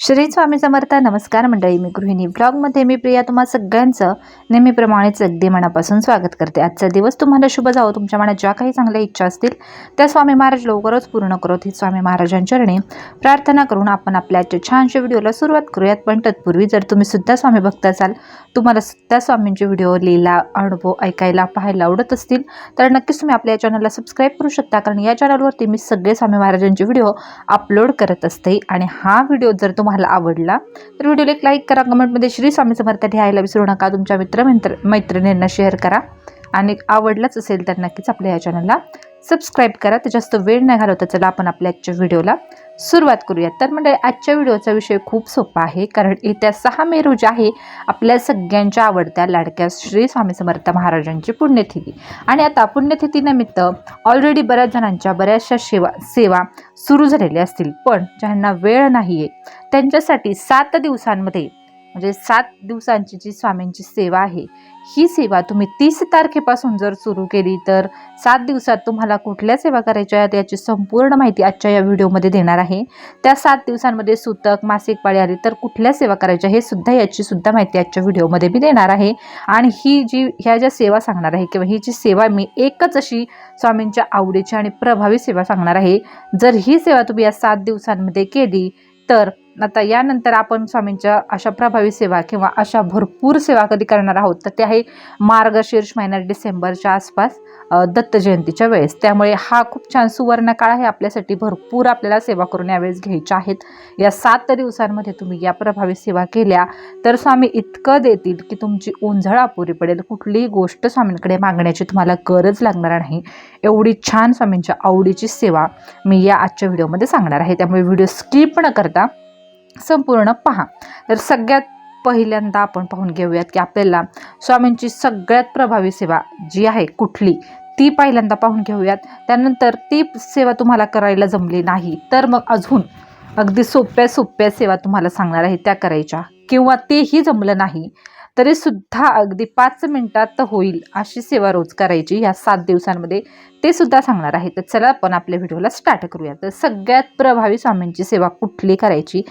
श्री स्वामी समर्थ नमस्कार मंडळी. मी गृहिणी ब्लॉगमध्ये मी प्रिया. तुम्हा सगळ्यांचं नेहमीप्रमाणेच अगदी मनापासून स्वागत करते. आजचा दिवस तुम्हाला शुभ जावो. तुमच्या मनात ज्या काही चांगल्या इच्छा असतील त्या स्वामी महाराज लवकरच पूर्ण करोत ही स्वामी महाराजांचरणी प्रार्थना करून आपण आपल्या आजच्या छानशा व्हिडिओला सुरुवात करूयात. पण तत्पूर्वी जर तुम्ही सुद्धा स्वामी भक्त असाल तुम्हाला सुद्धा स्वामींचे व्हिडिओ लिहिला अनुभव ऐकायला पाहायला आवडत असतील तर नक्कीच तुम्ही आपल्या चॅनलला सबस्क्राईब करू शकता. कारण या चॅनलवरती मी सगळे स्वामी महाराजांचे व्हिडिओ अपलोड करत असते. आणि हा व्हिडिओ जर तुम्हाला आवडला तर व्हिडिओला एक लाईक करा कमेंटमध्ये श्री स्वामी समर्थ लिहायला विसरू नका. तुमच्या मित्र मित्र मैत्रिणींना शेअर करा. आणि आवडलाच असेल तर नक्कीच आपल्या या चॅनलला सबस्क्राईब करा. ते जास्त वेळ नाही घालवता चला आपण आपल्या आजच्या व्हिडिओला सुरुवात करूयात. तर म्हणजे आजच्या व्हिडिओचा विषय खूप सोपा आहे कारण येत्या सहा मे रोजी आहे आपल्या सगळ्यांच्या आवडत्या लाडक्या श्री स्वामी समर्थ महाराजांची पुण्यतिथी. आणि आता पुण्यतिथीनिमित्त ऑलरेडी बऱ्याच जणांच्या बऱ्याचशा सेवा सेवा सुरू झालेल्या असतील पण ज्यांना वेळ नाही आहे त्यांच्यासाठी सात दिवसांमध्ये म्हणजे सात दिवसांची जी स्वामींची सेवा आहे ही सेवा तुम्ही तीस तारखेपासून जर सुरू केली तर सात दिवसात तुम्हाला कुठल्या सेवा करायच्या आहेत याची संपूर्ण माहिती आजच्या या व्हिडिओमध्ये देणार आहे. त्या सात दिवसांमध्ये सुतक मासिक पाळी आली तर कुठल्या सेवा करायच्या हे सुद्धा याची सुद्धा माहिती आजच्या व्हिडिओमध्ये मी देणार आहे. आणि ही जी ह्या ज्या सेवा सांगणार आहे किंवा ही जी सेवा मी एकच अशी स्वामींच्या आवडीची आणि प्रभावी सेवा सांगणार आहे जर ही सेवा तुम्ही या सात दिवसांमध्ये केली तर आता यानंतर आपण स्वामींच्या अशा प्रभावी सेवा किंवा अशा भरपूर सेवा कधी करणार आहोत तर ते आहे मार्गशीर्ष महिन्यात डिसेंबरच्या आसपास दत्त जयंतीच्या वेळेस. त्यामुळे हा खूप छान सुवर्ण काळ आहे आपल्यासाठी. भरपूर आपल्याला सेवा करून यावेळेस घ्यायच्या आहेत. या सात दिवसांमध्ये तुम्ही या प्रभावी सेवा केल्या तर स्वामी इतकं देतील की तुमची उंझळ अपुरी पडेल. कुठलीही गोष्ट स्वामींकडे मागण्याची तुम्हाला गरज लागणार नाही. एवढी छान स्वामींच्या आवडीची सेवा मी या आजच्या व्हिडिओमध्ये सांगणार आहे. त्यामुळे व्हिडिओ स्किप न करता संपूर्ण पहा. तर सगळ्यात पहिल्यांदा आपण पाहून घेऊयात की आपल्याला स्वामींची सगळ्यात प्रभावी सेवा जी आहे कुठली ती पहिल्यांदा पाहून घेऊयात. त्यानंतर ती सेवा तुम्हाला करायला जमली नाही तर मग अजून अगदी सोप्या सोप्या सेवा तुम्हाला सांगणार आहे त्या करायच्या. किंवा तेही जमलं नाही तरी सुद्धा अगदी पाच मिनिटात होईल अशी सेवा रोज करायची. ह्या सात दिवसांमध्ये ते सुद्धा सांगणार आहे तर चला आपण आपल्या व्हिडिओला स्टार्ट करूया तर सगळ्यात प्रभावी स्वामींची सेवा कुठली करायची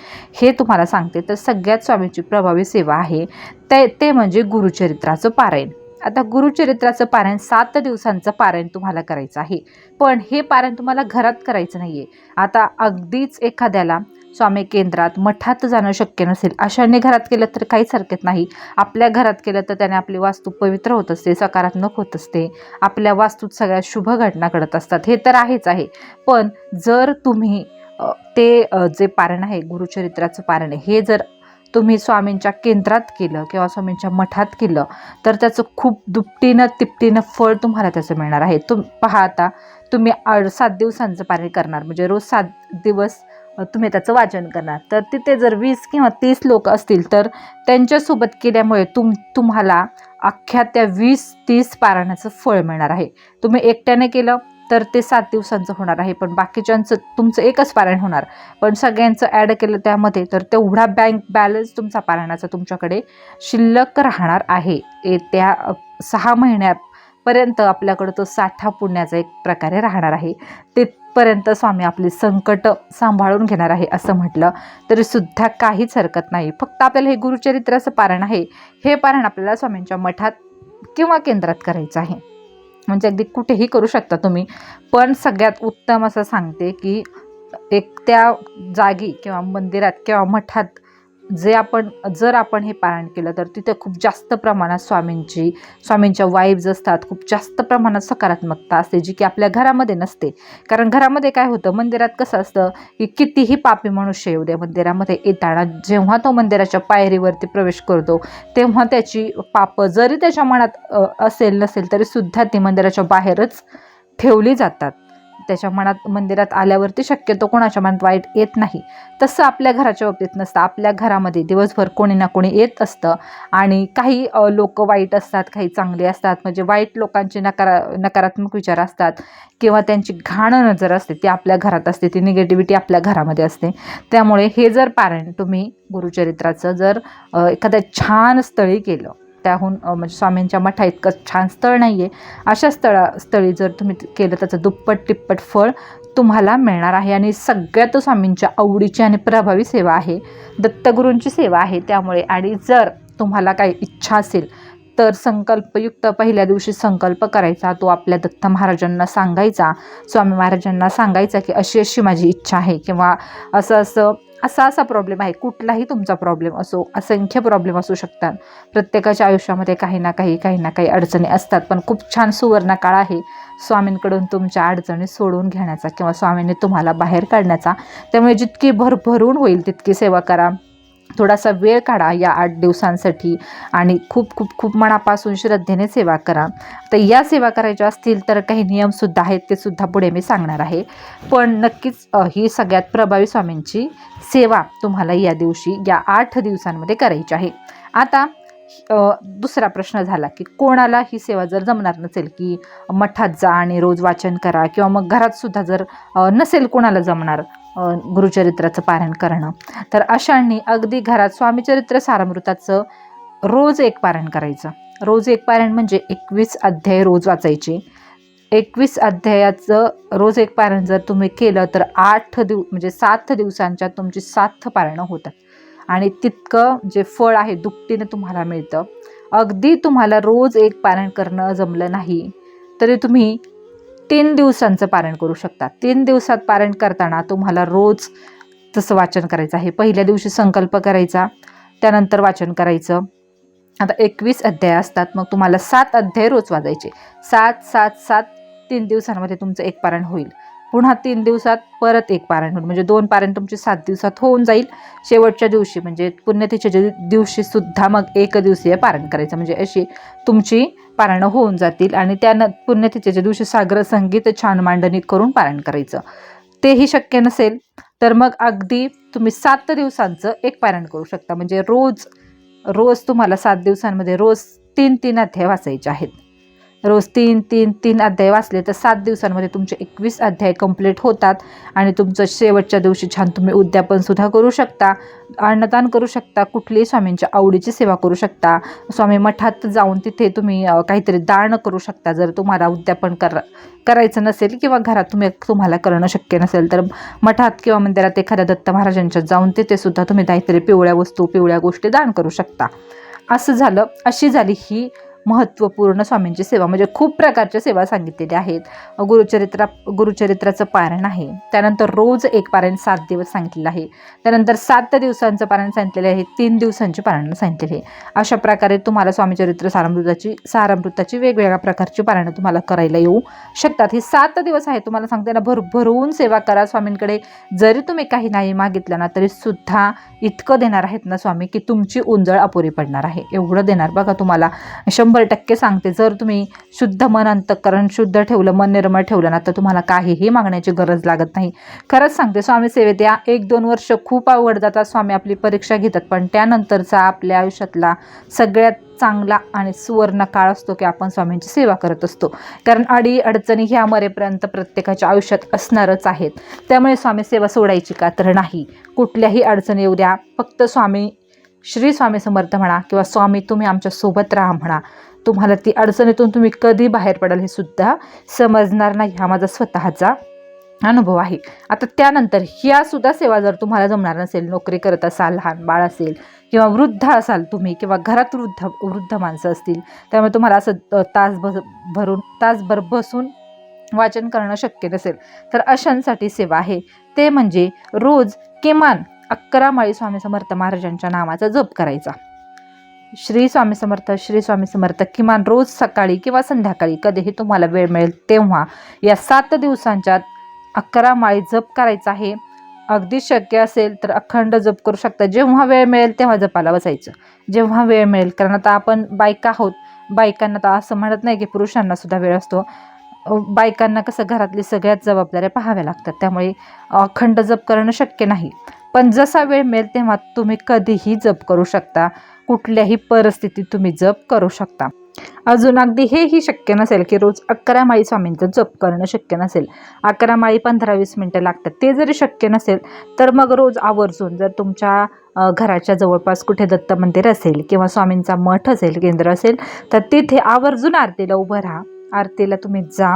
हे तुम्हाला सांगते. तर सगळ्यात स्वामींची प्रभावी सेवा आहे ते ते म्हणजे गुरुचरित्राचं पारायण. आता गुरुचरित्राचं पारायण सात दिवसांचं पारायण तुम्हाला करायचं आहे. पण हे पारायण तुम्हाला घरात करायचं नाही आहे आता अगदीच एखाद्याला स्वामी केंद्रात मठात जाणं शक्य नसेल अशाने घरात केलं तर काहीच हरकत नाही. आपल्या घरात केलं तर त्याने आपली वास्तू पवित्र होत असते सकारात्मक होत असते. आपल्या वास्तूत सगळ्या शुभ घटना घडत असतात. हे तर आहेच आहे. पण जर तुम्ही ते जे पारण आहे गुरुचरित्राचं पारण आहे हे जर तुम्ही स्वामींच्या केंद्रात केलं किंवा स्वामींच्या मठात केलं तर त्याचं खूप दुपटीनं तिपटीनं फळ तुम्हाला त्याचं मिळणार आहे. तुम पहा आता तुम्ही आड सात दिवसांचं पारण करणार म्हणजे रोज सात दिवस तुम्ही त्याचं वाचन करणार. तर तिथे जर वीस किंवा तीस लोक असतील तर त्यांच्यासोबत केल्यामुळे तुम तुम्हाला अख्ख्या त्या वीस तीस पारायणाचं फळ मिळणार आहे. तुम्ही एकट्याने केलं तर ते सात दिवसांचं होणार आहे. पण बाकीच्यांचं तुमचं एकच पारायण होणार. पण सगळ्यांचं ॲड केलं त्यामध्ये तर तेवढा बँक बॅलन्स तुमचा पारायणाचा तुमच्याकडे शिल्लक राहणार आहे. येत्या सहा महिन्यापर्यंत आपल्याकडं तो साठा पुण्याचा एक प्रकारे राहणार आहे. तिथपर्यंत स्वामी आपली संकट सांभाळून घेणार आहे असं म्हटलं तरी सुद्धा काहीच हरकत नाही. फक्त आपल्याला हे गुरुचरित्राचं पारण आहे. हे पारण आपल्याला स्वामींच्या मठात किंवा केंद्रात करायचं आहे. म्हणजे अगदी कुठेही करू शकता तुम्ही. पण सगळ्यात उत्तम असं सांगते की एक त्या जागी किंवा मंदिरात किंवा मठात जे आपण जर आपण हे पारायण केलं तर तिथे खूप जास्त प्रमाणात स्वामींची स्वामींच्या वाईब्स असतात. खूप जास्त प्रमाणात सकारात्मकता असते जी की आपल्या घरामध्ये नसते. कारण घरामध्ये काय होतं मंदिरात कसं असतं की कितीही पापी मनुष्य येऊ दे मंदिरामध्ये येताना जेव्हा तो मंदिराच्या पायरीवरती प्रवेश करतो तेव्हा त्याची पापं जरी त्याच्या मनात असेल नसेल तरी सुद्धा ती मंदिराच्या बाहेरच ठेवली जातात. त्याच्या मनात मंदिरात आल्यावरती शक्यतो कोणाच्या मनात वाईट येत नाही. तसं आपल्या घराच्या बाबतीत नसतं. आपल्या घरामध्ये दिवसभर कोणी ना कोणी येत असतं. आणि काही लोक वाईट असतात काही चांगले असतात. म्हणजे वाईट लोकांचे नकारा नकारात्मक विचार असतात. किंवा त्यांची घाण नजर असते ती आपल्या घरात असते. ती निगेटिव्हिटी आपल्या घरामध्ये असते. त्यामुळे हे जर पारायण तुम्ही गुरुचरित्राचं जर एखाद्या छान स्थळी केलं त्याहून म्हणजे स्वामींच्या मठा इतकं छान स्थळ नाही आहे अशा स्थळा स्थळी जर तुम्ही केलं त्याचं दुप्पट तिप्पट फळ तुम्हाला मिळणार आहे. आणि सगळ्यात स्वामींच्या आवडीची आणि प्रभावी सेवा आहे. दत्तगुरूंची सेवा आहे त्यामुळे. आणि जर तुम्हाला काही इच्छा असेल तर संकल्पयुक्त पहिल्या दिवशी संकल्प करायचा. तो आपल्या दत्त महाराजांना सांगायचा. स्वामी महाराजांना सांगायचा की अशी अशी माझी इच्छा आहे. किंवा असं असं असा असा प्रॉब्लेम आहे. कुठलाही तुमचा प्रॉब्लेम असो असंख्य प्रॉब्लेम असू शकतात. प्रत्येकाच्या आयुष्यामध्ये काही ना काही काही ना काही अडचणी असतात. पण खूप छान सुवर्ण काळ आहे. स्वामींकडून तुमच्या अडचणी सोडून घेण्याचा किंवा स्वामींनी तुम्हाला बाहेर काढण्याचा. त्यामुळे जितकी भरभरून होईल तितकी सेवा करा. थोडासा वेळ काढा या आठ दिवसांसाठी आणि खूप खूप खूप मनापासून श्रद्धेने सेवा करा. तर या सेवा करायच्या असतील तर काही नियमसुद्धा आहेत ते सुद्धा पुढे मी सांगणार आहे. पण नक्कीच ही सगळ्यात प्रभावी स्वामींची सेवा तुम्हाला या दिवशी या आठ दिवसांमध्ये करायची आहे. आता दुसरा प्रश्न झाला की कोणाला ही सेवा जर जमणार नसेल की मठात जा आणि रोज वाचन करा किंवा मग घरात सुद्धा जर नसेल कोणाला जमणार गुरुचरित्राचं पारायण करणं. तर अशांनी अगदी घरात स्वामीचरित्र सारामृताचं रोज एक पारायण करायचं. रोज एक पारायण म्हणजे एकवीस अध्याय रोज वाचायचे. एकवीस अध्यायाचं रोज एक पारायण जर तुम्ही केलं तर आठ दिव म्हणजे सात दिवसांच्या तुमची सात पारायणं होतात. आणि तितकं जे फळ आहे दुपटीनं तुम्हाला मिळतं. अगदी तुम्हाला रोज एक पारायण करणं जमलं नाही तरी तुम्ही तीन दिवसांचं पारण करू शकता. तीन दिवसात पारण करताना तुम्हाला रोज तसं वाचन करायचं आहे. पहिल्या दिवशी संकल्प करायचा त्यानंतर वाचन करायचं. आता एकवीस अध्याय असतात. मग तुम्हाला सात अध्याय रोज वाजायचे. सात सात सात तीन दिवसांमध्ये तुमचं एक पारण होईल. पुन्हा तीन दिवसात परत एक पारायण होईल म्हणजे दोन पारायण तुमचे सात दिवसात होऊन जाईल. शेवटच्या दिवशी म्हणजे पुण्यतिथीच्या दिवशी सुद्धा मग एक दिवसीय पारायण करायचं. म्हणजे अशी तुमची पारायणं होऊन जातील आणि त्यानं पुण्यतिथीच्या दिवशी सागर संगीत छान मांडणी करून पारायण करायचं. तेही शक्य नसेल तर मग अगदी तुम्ही सात दिवसांचं एक पारायण करू शकता. म्हणजे रोज रोज तुम्हाला सात दिवसांमध्ये रोज तीन तीन अध्याय वाचायचे आहेत. रोज तीन तीन तीन अध्याय वाचले तर सात दिवसांमध्ये तुमचे एकवीस अध्याय कंप्लीट होतात. आणि तुमचं शेवटच्या दिवशी छान तुम्ही उद्यापनसुद्धा करू शकता. अन्नदान करू शकता. कुठलीही स्वामींच्या आवडीची सेवा करू शकता. स्वामी मठात जाऊन तिथे तुम्ही काहीतरी दान करू शकता. जर तुम्हाला उद्यापन कर करायचं नसेल किंवा घरात तुम्ही तुम्हाला करणं शक्य नसेल तर मठात किंवा मंदिरात एखाद्या दत्त महाराजांच्या जाऊन तिथे सुद्धा तुम्ही काहीतरी पिवळ्या वस्तू पिवळ्या गोष्टी दान करू शकता. असं झालं. अशी झाली ही महत्त्वपूर्ण स्वामींची सेवा म्हणजे खूप प्रकारच्या सेवा सांगितलेल्या आहेत. गुरुचरित्रा गुरुचरित्राचं पारायण आहे. त्यानंतर रोज एक पारायण सात दिवस सांगितलेलं आहे. त्यानंतर सात दिवसांचं पारायण सांगितलेलं आहे. तीन दिवसांचे पारायण सांगितलेले आहे. अशा प्रकारे तुम्हाला स्वामीचरित्र सारामृताची सारामृताची वेगवेगळ्या प्रकारची पारायणं तुम्हाला करायला येऊ शकतात. हे सात दिवस आहे तुम्हाला सांगते ना भरभरून सेवा करा स्वामींकडे. जरी तुम्ही काही नाही मागितलं ना तरी सुद्धा इतकं देणार आहेत ना स्वामी की तुमची उंजळ अपुरी पडणार आहे. एवढं देणार बघा तुम्हाला. शंभर टक्के सांगते. जर तुम्ही शुद्ध मन अंतकरण शुद्ध ठेवलं मन निर्मळ ठेवलं ना तर तुम्हाला काहीही मागण्याची गरज लागत नाही. खरंच सांगते स्वामी सेवेत या एक दोन वर्ष खूप अवघड जातात स्वामी आपली परीक्षा घेतात. पण त्यानंतरचा आपल्या आयुष्यातला सगळ्यात चांगला आणि सुवर्ण काळ असतो की आपण स्वामींची सेवा करत असतो. कारण अडी अडचणी ह्या मरेपर्यंत प्रत्येकाच्या आयुष्यात असणारच आहेत. त्यामुळे स्वामी सेवा सोडायची का तर नाही. कुठल्याही अडचणी येऊ द्या. फक्त स्वामी श्री स्वामी समर्थ म्हणा किंवा स्वामी तुम्ही आमच्यासोबत राहा म्हणा. तुम्हाला ती अडचणीतून तुम्ही कधी बाहेर पडाल हे सुद्धा समजणार नाही. हा माझा स्वतःचा अनुभव आहे. आता त्यानंतर ह्या सुद्धा सेवा जर तुम्हाला जमणार नसेल नोकरी करत असाल लहान बाळ असेल किंवा वृद्ध असाल तुम्ही किंवा घरात वृद्ध वृद्ध माणसं असतील त्यामुळे तुम्हाला असं तास बस भरून तासभर बसून वाचन करणं शक्य नसेल. तर अशांसाठी सेवा आहे. ते म्हणजे रोज किमान अकरा माळी स्वामी समर्थ महाराजांच्या नावाचा जप करायचा. श्री स्वामी समर्थ श्री स्वामी समर्थ किमान रोज सकाळी किंवा संध्याकाळी कधीही तुम्हाला वेळ मिळेल तेव्हा या सात दिवसांच्या अकरा माळी जप करायचा आहे. अगदी शक्य असेल तर अखंड जप करू शकता. जेव्हा वेळ मिळेल तेव्हा जपाला बसायचं. जेव्हा वेळ मिळेल कारण आता आपण बायका आहोत. बायकांना तर असं म्हणत नाही की पुरुषांना सुद्धा वेळ असतो. बायकांना कसं घरातली सगळ्यात जबाबदाऱ्या पाहाव्या लागतात. त्यामुळे अखंड जप करणं शक्य नाही. पण जसा वेळ मिळेल तेव्हा तुम्ही कधीही जप करू शकता. कुठल्याही परिस्थितीत तुम्ही जप करू शकता. अजून अगदी हेही शक्य नसेल की रोज अकरा माळी स्वामींचं जप करणं शक्य नसेल. अकरा माळी पंधरा वीस मिनटं लागतात. ते जरी शक्य नसेल तर मग रोज आवर्जून जर तुमच्या घराच्या जवळपास कुठे दत्त मंदिर असेल किंवा स्वामींचा मठ असेल केंद्र असेल तर तिथे आवर्जून आरतीला उभं राहा. आरतीला तुम्ही जा.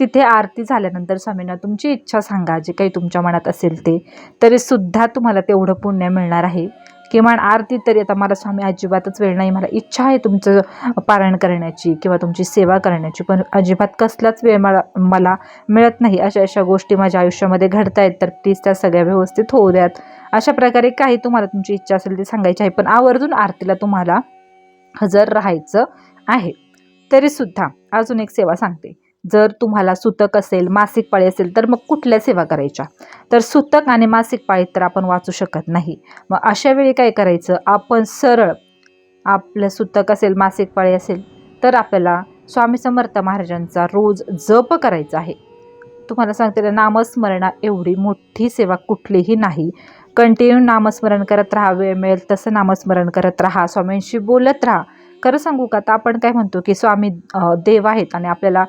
तिथे आरती झाल्यानंतर स्वामींना तुमची इच्छा सांगा जे काही तुमच्या मनात असेल ते. तरीसुद्धा तुम्हाला तेवढं पुण्य मिळणार आहे. किमान आरती तरी आता मला स्वामी अजिबातच वेळ नाही मला इच्छा आहे तुमचं पारायण करण्याची किंवा तुमची सेवा करण्याची पण अजिबात कसलाच वेळ मला मला मिळत नाही. अशा अशा गोष्टी माझ्या आयुष्यामध्ये घडत आहेत तर प्लीज त्या सगळ्या व्यवस्थित होऊ द्यात. अशा प्रकारे काही तुम्हाला तुमची इच्छा असेल ते सांगायची आहे पण आवर्जून आरतीला तुम्हाला हजर राहायचं आहे. तरीसुद्धा अजून एक सेवा सांगते. जर तुम्हाला सुतक असेल मासिक पाळी असेल तर मग कुठल्या सेवा करायच्या? तर सुतक आणि मासिक पाळीत तर आपण वाचू शकत नाही. मग अशा वेळी काय करायचं? आपण सरळ आपलं सुतक असेल मासिक पाळी असेल तर आपल्याला स्वामी समर्थ महाराजांचा रोज जप करायचा आहे. तुम्हाला सांगते नामस्मरणा एवढी मोठी सेवा कुठलीही नाही. कंटिन्यू नामस्मरण करत राहा वेळ मिळेल तसं नामस्मरण करत राहा स्वामींशी बोलत राहा. खरं सांगू का? तर आपण काय म्हणतो की स्वामी देव आहेत आणि आपल्याला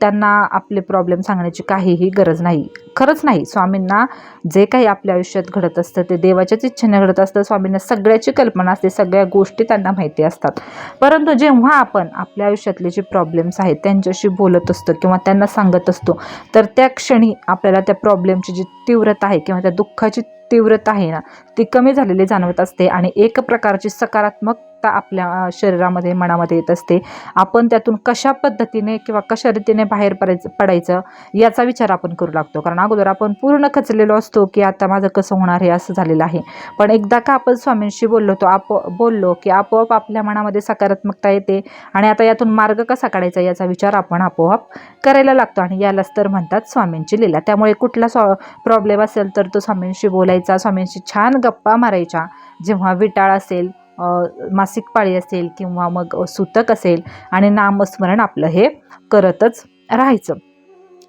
त्यांना आपले प्रॉब्लेम सांगण्याची काहीही गरज नाही. खरंच नाही. स्वामींना जे काही आपल्या आयुष्यात घडत असतं ते देवाच्याच इच्छेने घडत असतं. स्वामींना सगळ्याची कल्पना असते. सगळ्या गोष्टी त्यांना माहिती असतात. परंतु जेव्हा आपण आपल्या आयुष्यातले जे प्रॉब्लेम्स आहेत त्यांच्याशी बोलत असतो किंवा त्यांना सांगत असतो तर त्या क्षणी आपल्याला त्या प्रॉब्लेमची जी तीव्रता आहे किंवा त्या दुःखाची तीव्रता आहे ना ती कमी झालेली जाणवत असते आणि एक प्रकारची सकारात्मक सकारात्मकता आपल्या शरीरामध्ये मनामध्ये येत असते. आपण त्यातून कशा पद्धतीने किंवा कशा रीतीने बाहेर पडायचं पडायचं याचा विचार आपण करू लागतो. कारण अगोदर आपण पूर्ण खचलेलो असतो की आता माझं कसं होणार हे असं झालेलं आहे. पण एकदा का आपण स्वामींशी बोललो तो आप बोललो की आपोआप आपल्या मनामध्ये सकारात्मकता येते आणि आता यातून मार्ग कसा काढायचा याचा विचार आपण आपोआप करायला लागतो आणि यालाच तर म्हणतात स्वामींची लीला. त्यामुळे कुठला स्वा प्रॉब्लेम असेल तर तो स्वामींशी बोलायचा स्वामींशी छान गप्पा मारायच्या. जेव्हा विटाळ असेल मासिक पाळी असेल किंवा मग सुतक असेल आणि नामस्मरण आपलं हे करतच राहायचं.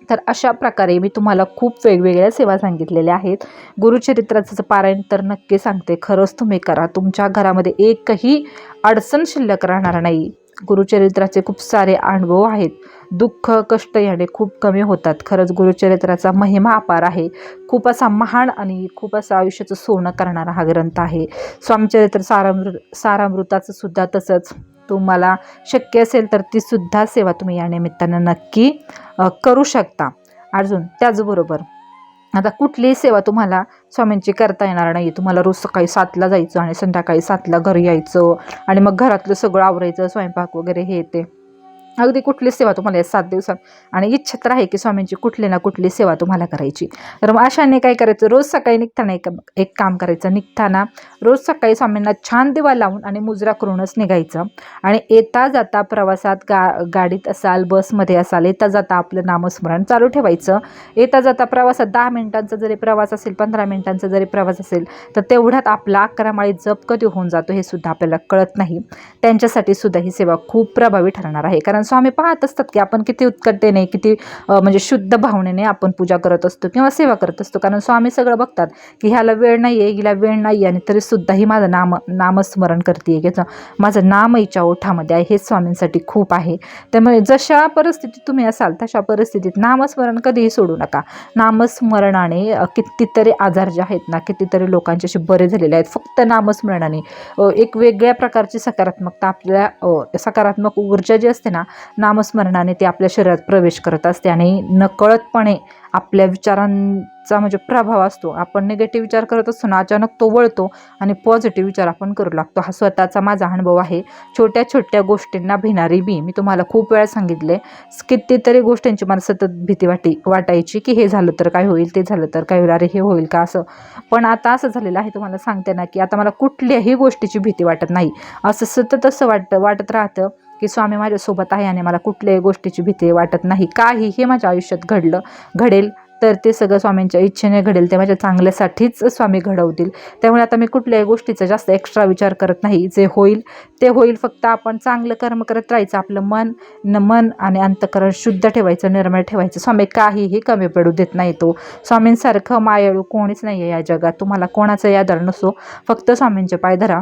तर अशा प्रकारे मी तुम्हाला खूप वेगवेगळ्या सेवा सांगितलेल्या आहेत. गुरुचरित्राचं पारायण तर नक्की सांगते खरंच तुम्ही करा. तुमच्या घरामध्ये एकही अडचण शिल्लक राहणार नाही. गुरुचरित्राचे खूप सारे अनुभव आहेत. दुःख कष्ट याने खूप कमी होतात. खरंच गुरुचरित्राचा महिमा अपार आहे. खूप असा महान आणि खूप असा आयुष्याचं सोनं करणारा हा ग्रंथ आहे. स्वामीचरित्र सारामृत सारामृताचं सुद्धा तसंच. तुम्हाला शक्य असेल तर ती सुद्धा सेवा तुम्ही या निमित्तानं नक्की करू शकता. अजून त्याचबरोबर आता कुठलीही सेवा तुम्हाला स्वामींची करता येणार नाही. तुम्हाला रोज सकाळी सातला जायचं आणि संध्याकाळी सातला घरी यायचं आणि मग घरातलं सगळं आवरायचं स्वयंपाक वगैरे हे ते. अगदी कुठली सेवा तुम्हाला या सात दिवसात. आणि इच्छा तर आहे की स्वामींची कुठली ना कुठली सेवा तुम्हाला करायची. तर मग अशाने काय करायचं? रोज सकाळी निघताना एक एक काम करायचं. निघताना रोज सकाळी स्वामींना छान दिवा लावून आणि मुजरा करूनच निघायचं. आणि येता जाता प्रवासात गा गाडीत असाल बसमध्ये असाल येता जाता आपलं नामस्मरण चालू ठेवायचं. येता जाता प्रवासात दहा मिनिटांचा जरी प्रवास असेल पंधरा मिनिटांचा जरी प्रवास असेल तर तेवढ्यात आपला अकरा माळी जप कधी होऊन जातो हे सुद्धा आपल्याला कळत नाही. त्यांच्यासाठी सुद्धा ही सेवा खूप प्रभावी ठरणार आहे. कारण स्वामी पाहत असतात की आपण किती उत्कटतेने किती म्हणजे शुद्ध भावनेने आपण पूजा करत असतो किंवा सेवा करत असतो. कारण स्वामी सगळं बघतात की ह्याला वेळ नाही आहे हिला वेळ नाही आणि तरीसुद्धा ही माझं नाम नामस्मरण करते की माझं नाम हिच्या ओठामध्ये आहे हे स्वामींसाठी खूप आहे. त्यामुळे जशा परिस्थितीत तुम्ही असाल तशा परिस्थितीत नामस्मरण कधीही सोडू नका. नामस्मरणाने कितीतरी आजार जे आहेत ना कितीतरी लोकांचे असे बरे झालेले आहेत. फक्त नामस्मरणाने एक वेगळ्या प्रकारची सकारात्मकता आपल्या सकारात्मक ऊर्जा जी असते ना नामस्मरणाने ते आपल्या शरीरात प्रवेश करत असते आणि नकळतपणे आपल्या विचारांचा म्हणजे प्रभाव असतो. आपण निगेटिव्ह विचार करत असतो ना अचानक तो वळतो आणि पॉझिटिव्ह विचार आपण करू लागतो. हा स्वतःचा माझा अनुभव आहे. छोट्या छोट्या गोष्टींना भिणारी बी. मी तुम्हाला खूप वेळा सांगितले. कितीतरी गोष्टींची मला सतत भीती वाटी वाटायची की हे झालं तर काय होईल ते झालं तर काय होईल अरे हे होईल का असं. पण आता असं झालेलं आहे तुम्हाला सांगते ना की आता मला कुठल्याही गोष्टीची भीती वाटत नाही. असं सतत असं वाटतं वाटत राहतं. की स्वामी माझ्यासोबत आहे आणि मला कुठल्याही गोष्टीची भीती वाटत नाही. काही हे माझ्या आयुष्यात घडलं घडेल तर ते सगळं स्वामींच्या इच्छेने घडेल. ते माझ्या चांगल्यासाठीच स्वामी घडवतील. त्यामुळे आता मी कुठल्याही गोष्टीचा जास्त एक्स्ट्रा विचार करत नाही. जे होईल ते होईल. फक्त आपण चांगलं कर्म करत राहायचं आपलं मन न मन आणि अंतकरण शुद्ध ठेवायचं निर्मळ ठेवायचं. स्वामी काहीही कमी पडू देत नाही तो. स्वामींसारखं मायाळू कोणीच नाही आहे या जगात. तुम्हाला कोणाचा यादर नसो. फक्त स्वामींचे पाय धरा.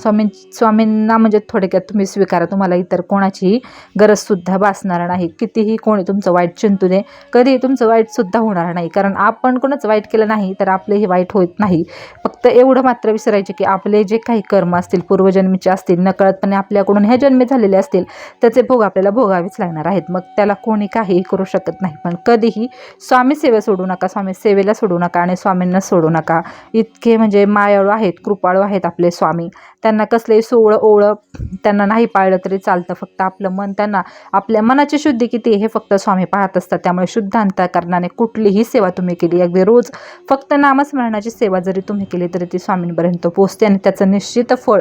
स्वामी स्वामींना म्हणजे थोडक्यात तुम्ही स्वीकारा. तुम्हाला इतर कोणाचीही गरजसुद्धा भासणार नाही. कितीही कोणी तुमचं वाईट चिंतू दे कधीही तुमचं वाईटसुद्धा होणार नाही. कारण आपण कोणच वाईट केलं नाही तर आपलेही वाईट होत नाही. फक्त एवढं मात्र विसरायचे की आपले जे काही कर्म असतील पूर्वजन्मीचे असतील नकळतपणे आपल्याकडून ह्या जन्मे झालेले असतील त्याचे भोग आपल्याला भोगावेच लागणार आहेत. मग त्याला कोणी काहीही करू शकत नाही. पण कधीही स्वामी सेवा सोडू नका स्वामी सेवेला सोडू नका आणि स्वामींना सोडू नका. इतके म्हणजे मायाळू आहेत कृपाळू आहेत आपले स्वामी. त्या त्यांना कसलंही सोवळं ओवळं त्यांना नाही पाळलं तरी चालतं. फक्त आपलं मन त्यांना आपल्या मनाची शुद्धी किती हे फक्त स्वामी पाहत असतात. त्यामुळे शुद्ध अंतकरणाने कुठलीही सेवा तुम्ही केली. अगदी रोज फक्त नामस्मरणाची सेवा जरी तुम्ही केली तरी ती स्वामींपर्यंत पोहोचते आणि त्याचं निश्चित फळ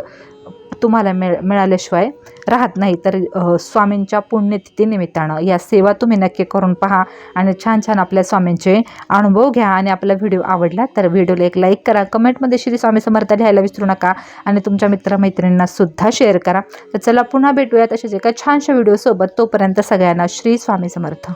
तुम्हाला मिळ मिळाल्याशिवाय राहत नाही. तर स्वामींच्या पुण्यतिथी निमित्तानं या सेवा तुम्ही नक्की करून पहा आणि छान छान आपल्या स्वामींचे अनुभव घ्या आणि आपला व्हिडिओ आवडला तर व्हिडिओला एक लाईक करा. कमेंटमध्ये श्री स्वामी समर्थ लिहायला विसरू नका आणि तुमच्या मित्रमैत्रिणींना सुद्धा शेअर करा. तर चला पुन्हा भेटूया तसेच एका छानशा व्हिडिओसोबत. तोपर्यंत सगळ्यांना श्री स्वामी समर्थ.